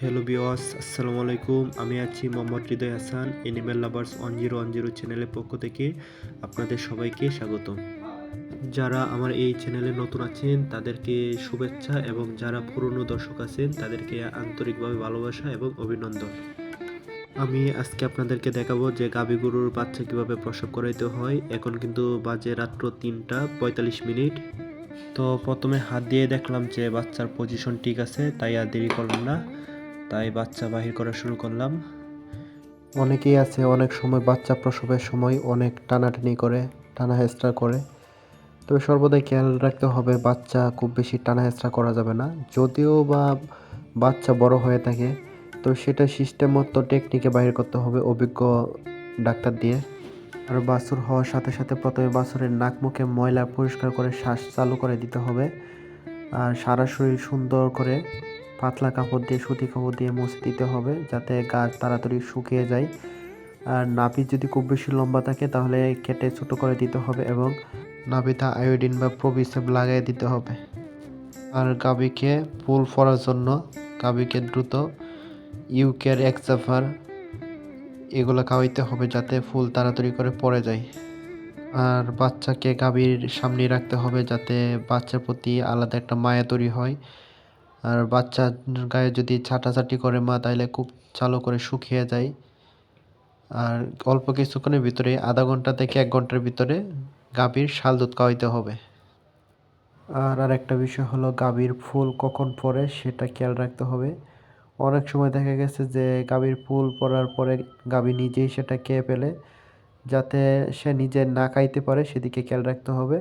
Hello বিওয়াস আসসালামু আলাইকুম আমি আছি Mohammad Hridoy Hasan animal lovers one zero one zero চ্যানেলের পক্ষ থেকে আপনাদের সবাইকে স্বাগত যারা আমার এই চ্যানেলে নতুন আছেন, তাদেরকে শুভেচ্ছা এবং যারা পুরনো দর্শক আছেন, তাদেরকে আন্তরিকভাবে ভালোবাসা এবং অভিনন্দন। আমি আজকে আপনাদেরকে দেখাবো যে গাভী গরুর বাচ্চা কীভাবে প্রসব করাইতে হয়। এখন কিন্তু বাজে রাত্র তিনটা পঁয়তাল্লিশ মিনিট। তো প্রথমে হাত দিয়ে দেখলাম যে বাচ্চার পজিশন ঠিক আছে, তাই আর দেরি করলাম না। তাই বাচ্চা বাহির করা শুরু করলাম। অনেকেই আছে, অনেক সময় বাচ্চা প্রসবের সময় অনেক টানাটানি করে টানা হেঁচড়া করে। তবে সর্বদাই খেয়াল রাখতে হবে, বাচ্চা খুব বেশি টানা হেঁচড়া করা যাবে না। যদিও বা বাচ্চা বড় হয়ে থাকে তো সেটা সিস্টেম মতো টেকনিকে বাইর করতে হবে, অভিজ্ঞ ডাক্তার দিয়ে। আর বাছুর হওয়ার সাথে সাথে প্রথমে বাছুরের নাক মুখে ময়লা পরিষ্কার করে শ্বাস চালু করে দিতে হবে। আর সারা শরীর সুন্দর করে পাতলা কাপড় দিয়ে, সুতি কাপড় দিয়ে মুছে দিতে হবে যাতে গাছ তাড়াতাড়ি শুকিয়ে যায়। আর নাভি যদি খুব বেশি লম্বা থাকে তাহলে কেটে ছোটো করে দিতে হবে এবং নাভিতে আয়োডিন বা প্রবিসেপ লাগিয়ে দিতে হবে। আর গাভীকে ফুল ফরার জন্য গাভীকে দ্রুত ইউকের এক্সাফার এগুলো খাওয়াইতে হবে যাতে ফুল তাড়াতাড়ি করে পড়ে যায়। আর বাচ্চাকে গাভীর সামনে রাখতে হবে যাতে বাচ্চার প্রতি আলাদা একটা মায়া তৈরি হয়। আর বাচ্চার গায়ে যদি ছাটাছাটি করে মা, তাইলে খুব চালু করে শুকিয়ে যায়। আর অল্প কিছুক্ষণের ভিতরে, আধা ঘণ্টা থেকে এক ঘণ্টার ভিতরে গাভীর শাল দুধ খাওয়াইতে হবে। আর আর একটা বিষয় হলো, গাভীর ফুল কখন পরে সেটা খেয়াল রাখতে হবে। অনেক সময় দেখা গেছে যে, গাভীর ফুল পরার পরে গাভী নিজেই সেটা খেয়ে ফেলে, যাতে সে নিজে না খাইতে পারে, সেদিকে খেয়াল রাখতে হবে।